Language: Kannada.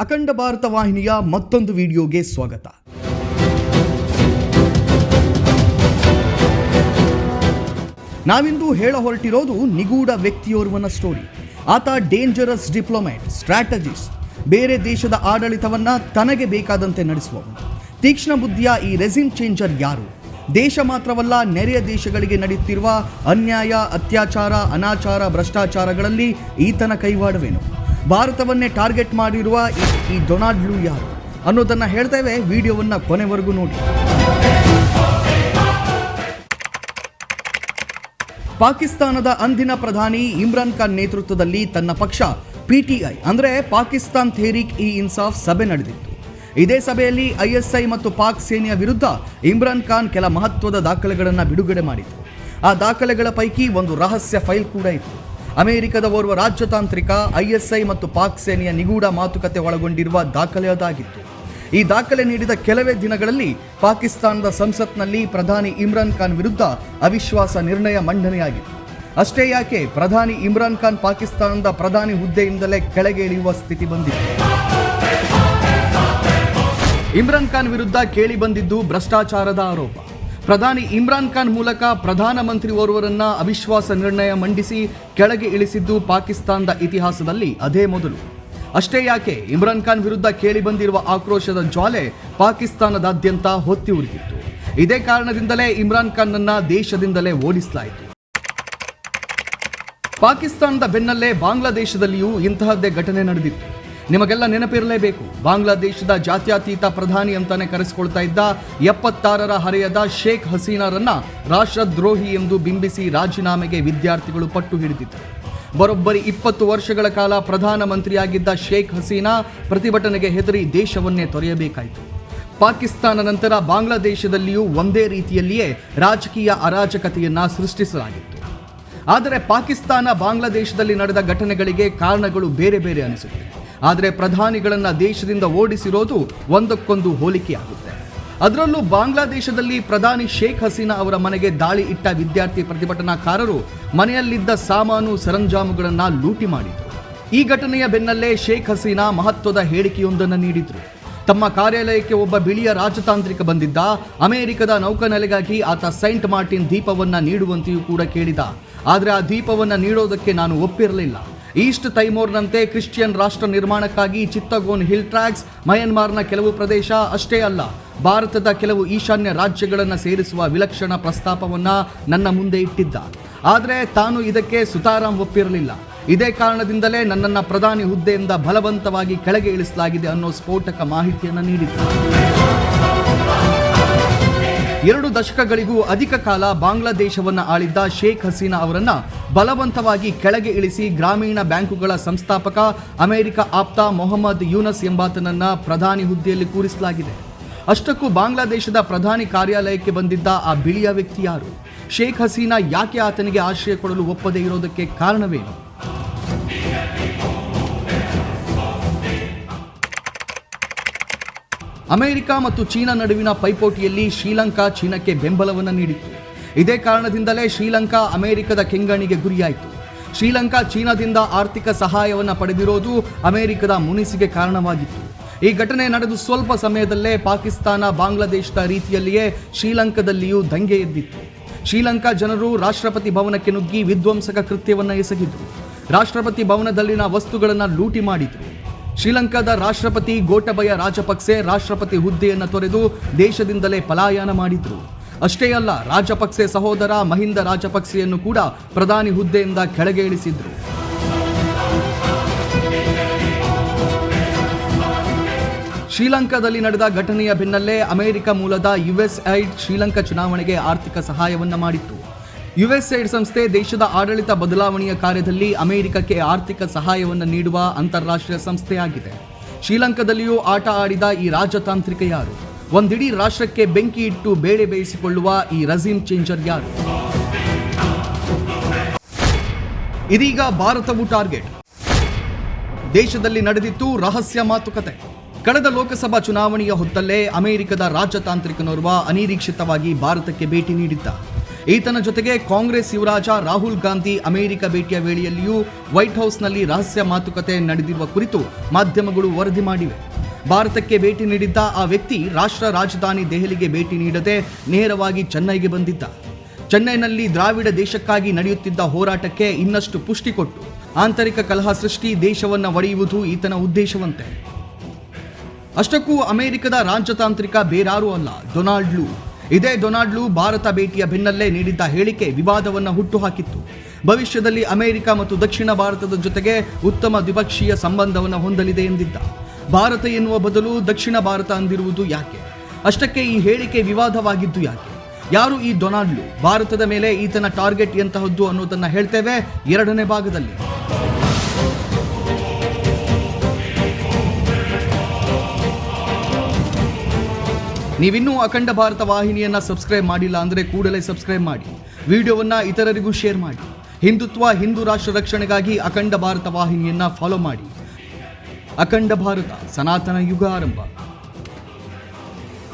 ಅಖಂಡ ಭಾರತ ವಾಹಿನಿಯ ಮತ್ತೊಂದು ವಿಡಿಯೋಗೆ ಸ್ವಾಗತ. ನಾವಿಂದು ಹೇಳ ಹೊರಟಿರೋದು ನಿಗೂಢ ವ್ಯಕ್ತಿಯೋರ್ವನ ಸ್ಟೋರಿ ಆತ ಡೇಂಜರಸ್ ಡಿಪ್ಲೊಮ್ಯಾಟ್ ಸ್ಟ್ರಾಟಜಿಸ್ಟ್ ಬೇರೆ ದೇಶದ ಆಡಳಿತವನ್ನ ತನಗೆ ಬೇಕಾದಂತೆ ನಡೆಸುವವನು. ತೀಕ್ಷ್ಣ ಬುದ್ಧಿಯ ಈ ರೆಸಿಮ್ ಚೇಂಜರ್ ಯಾರು? ದೇಶ ಮಾತ್ರವಲ್ಲ, ನೆರೆಯ ದೇಶಗಳಿಗೆ ನಡೆಯುತ್ತಿರುವ ಅನ್ಯಾಯ, ಅತ್ಯಾಚಾರ, ಅನಾಚಾರ, ಭ್ರಷ್ಟಾಚಾರಗಳಲ್ಲಿ ಈತನ ಕೈವಾಡವೇನು? ಭಾರತವನ್ನೇ ಟಾರ್ಗೆಟ್ ಮಾಡಿರುವ ಈ- ಡೊನಾಲ್ಡ್ ಲೂ ಯಾರು ಅನ್ನೋದನ್ನ ಹೇಳ್ತೇವೆ ವಿಡಿಯೋವನ್ನ ಕೊನೆವರೆಗೂ ನೋಡಿ. ಪಾಕಿಸ್ತಾನದ ಅಂದಿನ ಪ್ರಧಾನಿ ಇಮ್ರಾನ್ ಖಾನ್ ನೇತೃತ್ವದಲ್ಲಿ ತನ್ನ ಪಕ್ಷ ಪಿಟಿಐ, ಅಂದರೆ ಪಾಕಿಸ್ತಾನ್ ಥೇರಿಕ್ ಇ ಇನ್ಸಾಫ್ ಸಭೆ ನಡೆದಿತ್ತು. ಇದೇ ಸಭೆಯಲ್ಲಿ ಐಎಸ್ಐ ಮತ್ತು ಪಾಕ್ ಸೇನೆಯ ವಿರುದ್ಧ ಇಮ್ರಾನ್ ಖಾನ್ ಕೆಲ ಮಹತ್ವದ ದಾಖಲೆಗಳನ್ನು ಬಿಡುಗಡೆ ಮಾಡಿತು ಆ ದಾಖಲೆಗಳ ಪೈಕಿ ಒಂದು ರಹಸ್ಯ ಫೈಲ್ ಕೂಡ ಇತ್ತು. ಅಮೆರಿಕದ ಓರ್ವ ರಾಜತಾಂತ್ರಿಕ ಐಎಸ್ಐ ಮತ್ತು ಪಾಕ್ ಸೇನೆಯ ನಿಗೂಢ ಮಾತುಕತೆ ಒಳಗೊಂಡಿರುವ ದಾಖಲೆ ಅದಾಗಿತ್ತು ಈ ದಾಖಲೆ ನೀಡಿದ ಕೆಲವೇ ದಿನಗಳಲ್ಲಿ ಪಾಕಿಸ್ತಾನದ ಸಂಸತ್ನಲ್ಲಿ ಪ್ರಧಾನಿ ಇಮ್ರಾನ್ ಖಾನ್ ವಿರುದ್ಧ ಅವಿಶ್ವಾಸ ನಿರ್ಣಯ ಮಂಡನೆಯಾಗಿತ್ತು. ಅಷ್ಟೇ ಯಾಕೆ, ಪ್ರಧಾನಿ ಇಮ್ರಾನ್ ಖಾನ್ ಪಾಕಿಸ್ತಾನದ ಪ್ರಧಾನಿ ಹುದ್ದೆಯಿಂದಲೇ ಕೆಳಗೆ ಇಳಿಯುವ ಸ್ಥಿತಿ ಬಂದಿತ್ತು. ಇಮ್ರಾನ್ ಖಾನ್ ವಿರುದ್ಧ ಕೇಳಿ ಬಂದಿದ್ದು ಭ್ರಷ್ಟಾಚಾರದ ಆರೋಪ. ಪ್ರಧಾನಿ ಇಮ್ರಾನ್ ಖಾನ್ ಮೂಲಕ ಪ್ರಧಾನಮಂತ್ರಿ ಓರ್ವರನ್ನ ಅವಿಶ್ವಾಸ ನಿರ್ಣಯ ಮಂಡಿಸಿ ಕೆಳಗೆ ಇಳಿಸಿದ್ದು ಪಾಕಿಸ್ತಾನದ ಇತಿಹಾಸದಲ್ಲಿ ಅದೇ ಮೊದಲು. ಅಷ್ಟೇ ಯಾಕೆ, ಇಮ್ರಾನ್ ಖಾನ್ ವಿರುದ್ಧ ಕೇಳಿಬಂದಿರುವ ಆಕ್ರೋಶದ ಜ್ವಾಲೆ ಪಾಕಿಸ್ತಾನದಾದ್ಯಂತ ಹೊತ್ತಿ ಉರಿದಿತ್ತು. ಇದೇ ಕಾರಣದಿಂದಲೇ ಇಮ್ರಾನ್ ಖಾನ್ನನ್ನ ದೇಶದಿಂದಲೇ ಓಡಿಸಲಾಯಿತು. ಪಾಕಿಸ್ತಾನದ ಬೆನ್ನಲ್ಲೇ ಬಾಂಗ್ಲಾದೇಶದಲ್ಲಿಯೂ ಇಂತಹದ್ದೇ ಘಟನೆ ನಡೆದಿತ್ತು. ನಿಮಗೆಲ್ಲ ನೆನಪಿರಲೇಬೇಕು. ಬಾಂಗ್ಲಾದೇಶದ ಜಾತ್ಯಾತೀತ ಪ್ರಧಾನಿ ಅಂತಾನೆ ಕರೆಸಿಕೊಳ್ತಾ ಇದ್ದ ಎಪ್ಪತ್ತಾರರ ಹರೆಯದ ಶೇಖ್ ಹಸೀನಾರನ್ನ ರಾಷ್ಟ್ರದ್ರೋಹಿ ಎಂದು ಬಿಂಬಿಸಿ ರಾಜೀನಾಮೆಗೆ ವಿದ್ಯಾರ್ಥಿಗಳು ಪಟ್ಟು ಹಿಡಿದಿದ್ದರು. ಬರೋಬ್ಬರಿ ಇಪ್ಪತ್ತು ವರ್ಷಗಳ ಕಾಲ ಪ್ರಧಾನಮಂತ್ರಿಯಾಗಿದ್ದ ಶೇಖ್ ಹಸೀನಾ ಪ್ರತಿಭಟನೆಗೆ ಹೆದರಿ ದೇಶವನ್ನೇ ತೊರೆಯಬೇಕಾಯಿತು. ಪಾಕಿಸ್ತಾನ ನಂತರ ಬಾಂಗ್ಲಾದೇಶದಲ್ಲಿಯೂ ಒಂದೇ ರೀತಿಯಲ್ಲಿಯೇ ರಾಜಕೀಯ ಅರಾಜಕತೆಯನ್ನ ಸೃಷ್ಟಿಸಲಾಗಿತ್ತು. ಆದರೆ ಪಾಕಿಸ್ತಾನ ಬಾಂಗ್ಲಾದೇಶದಲ್ಲಿ ನಡೆದ ಘಟನೆಗಳಿಗೆ ಕಾರಣಗಳು ಬೇರೆ ಬೇರೆ ಅನಿಸುತ್ತೆ ಆದರೆ ಪ್ರಧಾನಿಗಳನ್ನು ದೇಶದಿಂದ ಓಡಿಸಿರೋದು ಒಂದಕ್ಕೊಂದು ಹೋಲಿಕೆಯಾಗುತ್ತೆ. ಅದರಲ್ಲೂ ಬಾಂಗ್ಲಾದೇಶದಲ್ಲಿ ಪ್ರಧಾನಿ ಶೇಖ್ ಹಸೀನಾ ಅವರ ಮನೆಗೆ ದಾಳಿ ಇಟ್ಟ ವಿದ್ಯಾರ್ಥಿ ಪ್ರತಿಭಟನಾಕಾರರು ಮನೆಯಲ್ಲಿದ್ದ ಸಾಮಾನು ಸರಂಜಾಮುಗಳನ್ನು ಲೂಟಿ ಮಾಡಿದರು. ಈ ಘಟನೆಯ ಬೆನ್ನಲ್ಲೇ ಶೇಖ್ ಹಸೀನಾ ಮಹತ್ವದ ಹೇಳಿಕೆಯೊಂದನ್ನು ನೀಡಿದರು. ತಮ್ಮ ಕಾರ್ಯಾಲಯಕ್ಕೆ ಒಬ್ಬ ಬಿಳಿಯ ರಾಜತಾಂತ್ರಿಕ ಬಂದಿದ್ದ, ಅಮೆರಿಕದ ನೌಕಾನೆಲೆಗಾಗಿ ಆತ ಸೈಂಟ್ ಮಾರ್ಟಿನ್ ದೀಪವನ್ನು ನೀಡುವಂತೆಯೂ ಕೂಡ ಕೇಳಿದ. ಆದರೆ ಆ ದೀಪವನ್ನು ನೀಡೋದಕ್ಕೆ ನಾನು ಒಪ್ಪಿರಲಿಲ್ಲ. ಈಸ್ಟ್ ತೈಮೋರ್ನಂತೆ ಕ್ರಿಶ್ಚಿಯನ್ ರಾಷ್ಟ್ರ ನಿರ್ಮಾಣಕ್ಕಾಗಿ ಚಿತ್ತಗೋನ್ ಹಿಲ್ ಟ್ರ್ಯಾಕ್ಸ್, ಮಯನ್ಮಾರ್ನ ಕೆಲವು ಪ್ರದೇಶ ಅಷ್ಟೇ ಅಲ್ಲ, ಭಾರತದ ಕೆಲವು ಈಶಾನ್ಯ ರಾಜ್ಯಗಳನ್ನು ಸೇರಿಸುವ ವಿಲಕ್ಷಣ ಪ್ರಸ್ತಾಪವನ್ನು ನನ್ನ ಮುಂದೆ ಇಟ್ಟಿದ್ದ ಆದರೆ ತಾನು ಇದಕ್ಕೆ ಸುತಾರಾಮ್ ಒಪ್ಪಿರಲಿಲ್ಲ. ಇದೇ ಕಾರಣದಿಂದಲೇ ನನ್ನನ್ನ ಪ್ರಧಾನಿ ಹುದ್ದೆಯಿಂದ ಬಲವಂತವಾಗಿ ಕೆಳಗೆ ಇಳಿಸಲಾಗಿದೆ ಅನ್ನೋ ಸ್ಫೋಟಕ ಮಾಹಿತಿಯನ್ನು ನೀಡಿದ್ರು ಎರಡು ದಶಕಗಳಿಗೂ ಅಧಿಕ ಕಾಲ ಬಾಂಗ್ಲಾದೇಶವನ್ನು ಆಳಿದ್ದ ಶೇಖ್ ಹಸೀನಾ ಅವರನ್ನ ಬಲವಂತವಾಗಿ ಕೆಳಗೆ ಇಳಿಸಿ ಗ್ರಾಮೀಣ ಬ್ಯಾಂಕುಗಳ ಸಂಸ್ಥಾಪಕ ಅಮೆರಿಕ ಆಪ್ತ ಮೊಹಮ್ಮದ್ ಯೂನಸ್ ಎಂಬಾತನನ್ನ ಪ್ರಧಾನಿ ಹುದ್ದೆಯಲ್ಲಿ ಕೂರಿಸಲಾಗಿದೆ. ಅಷ್ಟಕ್ಕೂ ಬಾಂಗ್ಲಾದೇಶದ ಪ್ರಧಾನಿ ಕಾರ್ಯಾಲಯಕ್ಕೆ ಬಂದಿದ್ದ ಆ ಬಿಳಿಯ ವ್ಯಕ್ತಿ ಯಾರು? ಶೇಖ್ ಹಸೀನಾ ಯಾಕೆ ಆತನಿಗೆ ಆಶ್ರಯ ಕೊಡಲು ಒಪ್ಪದೇ ಇರೋದಕ್ಕೆ ಕಾರಣವೇನು? ಅಮೆರಿಕ ಮತ್ತು ಚೀನಾ ನಡುವಿನ ಪೈಪೋಟಿಯಲ್ಲಿ ಶ್ರೀಲಂಕಾ ಚೀನಾಕ್ಕೆ ಬೆಂಬಲವನ್ನು ನೀಡಿತ್ತು. ಇದೇ ಕಾರಣದಿಂದಲೇ ಶ್ರೀಲಂಕಾ ಅಮೆರಿಕದ ಕೆಂಗಣಿಗೆ ಗುರಿಯಾಯಿತು. ಶ್ರೀಲಂಕಾ ಚೀನಾದಿಂದ ಆರ್ಥಿಕ ಸಹಾಯವನ್ನು ಪಡೆದಿರೋದು ಅಮೆರಿಕದ ಮುನಿಸಿಗೆ ಕಾರಣವಾಗಿತ್ತು. ಈ ಘಟನೆ ನಡೆದು ಸ್ವಲ್ಪ ಸಮಯದಲ್ಲೇ ಪಾಕಿಸ್ತಾನ ಬಾಂಗ್ಲಾದೇಶದ ರೀತಿಯಲ್ಲಿಯೇ ಶ್ರೀಲಂಕಾದಲ್ಲಿಯೂ ದಂಗೆ ಎದ್ದಿತ್ತು. ಶ್ರೀಲಂಕಾ ಜನರು ರಾಷ್ಟ್ರಪತಿ ಭವನಕ್ಕೆ ನುಗ್ಗಿ ವಿಧ್ವಂಸಕ ಕೃತ್ಯವನ್ನು ಎಸಗಿದ್ರು. ರಾಷ್ಟ್ರಪತಿ ಭವನದಲ್ಲಿನ ವಸ್ತುಗಳನ್ನು ಲೂಟಿ ಮಾಡಿದ್ರು. ಶ್ರೀಲಂಕಾದ ರಾಷ್ಟ್ರಪತಿ ಗೋಟಬಯ ರಾಜಪಕ್ಸೆ ರಾಷ್ಟ್ರಪತಿ ಹುದ್ದೆಯನ್ನು ತೊರೆದು ದೇಶದಿಂದಲೇ ಪಲಾಯನ ಮಾಡಿದ್ರು. ಅಷ್ಟೇ ಅಲ್ಲ, ರಾಜಪಕ್ಸೆ ಸಹೋದರ ಮಹಿಂದ ರಾಜಪಕ್ಸೆಯನ್ನು ಕೂಡ ಪ್ರಧಾನಿ ಹುದ್ದೆಯಿಂದ ಕೆಳಗೆ ಇಳಿಸಿದ್ರು. ಶ್ರೀಲಂಕಾದಲ್ಲಿ ನಡೆದ ಘಟನೆಯ ಬೆನ್ನಲ್ಲೇ ಅಮೆರಿಕ ಮೂಲದ ಯುಎಸ್ಐಡ್ ಶ್ರೀಲಂಕಾ ಚುನಾವಣೆಗೆ ಆರ್ಥಿಕ ಸಹಾಯವನ್ನು ಮಾಡಿತ್ತು. ಯುಎಸ್ಐಡ್ ಸಂಸ್ಥೆ ದೇಶದ ಆಡಳಿತ ಬದಲಾವಣೆಯ ಕಾರ್ಯದಲ್ಲಿ ಅಮೆರಿಕಕ್ಕೆ ಆರ್ಥಿಕ ಸಹಾಯವನ್ನು ನೀಡುವ ಅಂತಾರಾಷ್ಟ್ರೀಯ ಸಂಸ್ಥೆಯಾಗಿದೆ. ಶ್ರೀಲಂಕಾದಲ್ಲಿಯೂ ಆಟ ಆಡಿದ ಈ ರಾಜತಾಂತ್ರಿಕ ಯಾರು? ಒಂದಿಡೀ ರಾಷ್ಟ್ರಕ್ಕೆ ಬೆಂಕಿ ಇಟ್ಟು ಬೇಳೆ ಬೇಯಿಸಿಕೊಳ್ಳುವ ಈ ರಜೀಮ್ ಚೇಂಜರ್ ಯಾರು? ಇದೀಗ ಭಾರತವು ಟಾರ್ಗೆಟ್. ದೇಶದಲ್ಲಿ ನಡೆದಿತ್ತು ರಹಸ್ಯ ಮಾತುಕತೆ. ಕಳೆದ ಲೋಕಸಭಾ ಚುನಾವಣೆಯ ಹೊತ್ತಲ್ಲೇ ಅಮೆರಿಕದ ರಾಜತಾಂತ್ರಿಕನೋರ್ವ ಅನಿರೀಕ್ಷಿತವಾಗಿ ಭಾರತಕ್ಕೆ ಭೇಟಿ ನೀಡಿದ್ದ. ಈತನ ಜೊತೆಗೆ ಕಾಂಗ್ರೆಸ್ ಯುವರಾಜ ರಾಹುಲ್ ಗಾಂಧಿ ಅಮೆರಿಕ ಭೇಟಿಯ ವೇಳೆಯಲ್ಲಿಯೂ ವೈಟ್ ಹೌಸ್ನಲ್ಲಿ ರಹಸ್ಯ ಮಾತುಕತೆ ನಡೆದಿರುವ ಕುರಿತು ಮಾಧ್ಯಮಗಳು ವರದಿ ಮಾಡಿವೆ. ಭಾರತಕ್ಕೆ ಭೇಟಿ ನೀಡಿದ್ದ ಆ ವ್ಯಕ್ತಿ ರಾಷ್ಟ್ರ ರಾಜಧಾನಿ ದೆಹಲಿಗೆ ಭೇಟಿ ನೀಡದೆ ನೇರವಾಗಿ ಚೆನ್ನೈಗೆ ಬಂದಿದ್ದ. ಚೆನ್ನೈನಲ್ಲಿ ದ್ರಾವಿಡ ದೇಶಕ್ಕಾಗಿ ನಡೆಯುತ್ತಿದ್ದ ಹೋರಾಟಕ್ಕೆ ಇನ್ನಷ್ಟು ಪುಷ್ಟಿ ಕೊಟ್ಟು ಆಂತರಿಕ ಕಲಹ ಸೃಷ್ಟಿ ದೇಶವನ್ನ ಒಡೆಯುವುದು ಈತನ ಉದ್ದೇಶವಂತೆ. ಅಷ್ಟಕ್ಕೂ ಅಮೆರಿಕದ ರಾಜತಾಂತ್ರಿಕ ಬೇರಾರೂ ಅಲ್ಲ, ಡೊನಾಲ್ಡ್ ಲೂ. ಇದೇ ಡೊನಾಲ್ಡ್ ಲೂ ಭಾರತ ಭೇಟಿಯ ಬೆನ್ನಲ್ಲೇ ನೀಡಿದ್ದ ಹೇಳಿಕೆ ವಿವಾದವನ್ನು ಹುಟ್ಟುಹಾಕಿತ್ತು. ಭವಿಷ್ಯದಲ್ಲಿ ಅಮೆರಿಕ ಮತ್ತು ದಕ್ಷಿಣ ಭಾರತದ ಜೊತೆಗೆ ಉತ್ತಮ ದ್ವಿಪಕ್ಷೀಯ ಸಂಬಂಧವನ್ನು ಹೊಂದಲಿದೆ ಎಂದಿದ್ದ. ಭಾರತ ಎನ್ನುವ ಬದಲು ದಕ್ಷಿಣ ಭಾರತ ಅಂದಿರುವುದು ಯಾಕೆ? ಅಷ್ಟಕ್ಕೆ ಈ ಹೇಳಿಕೆ ವಿವಾದವಾಗಿದ್ದು ಯಾಕೆ? ಯಾರು ಈ ಡೊನಾಲ್ಡ್ ಲೂ ಭಾರತದ ಮೇಲೆ ಈತನ ಟಾರ್ಗೆಟ್ ಎಂತಹದ್ದು ಅನ್ನೋದನ್ನು ಹೇಳ್ತೇವೆ ಎರಡನೇ ಭಾಗದಲ್ಲಿ. ನೀವಿನ್ನೂ ಅಖಂಡ ಭಾರತ ವಾಹಿನಿಯನ್ನ ಸಬ್ಸ್ಕ್ರೈಬ್ ಮಾಡಿಲ್ಲ ಅಂದರೆ ಕೂಡಲೇ ಸಬ್ಸ್ಕ್ರೈಬ್ ಮಾಡಿ. ವಿಡಿಯೋವನ್ನ ಇತರರಿಗೂ ಶೇರ್ ಮಾಡಿ. ಹಿಂದುತ್ವ, ಹಿಂದೂ ರಾಷ್ಟ್ರ ರಕ್ಷಣೆಗಾಗಿ ಅಖಂಡ ಭಾರತ ವಾಹಿನಿಯನ್ನ ಫಾಲೋ ಮಾಡಿ. ಅಖಂಡ ಭಾರತ, ಸನಾತನ ಯುಗ ಆರಂಭ.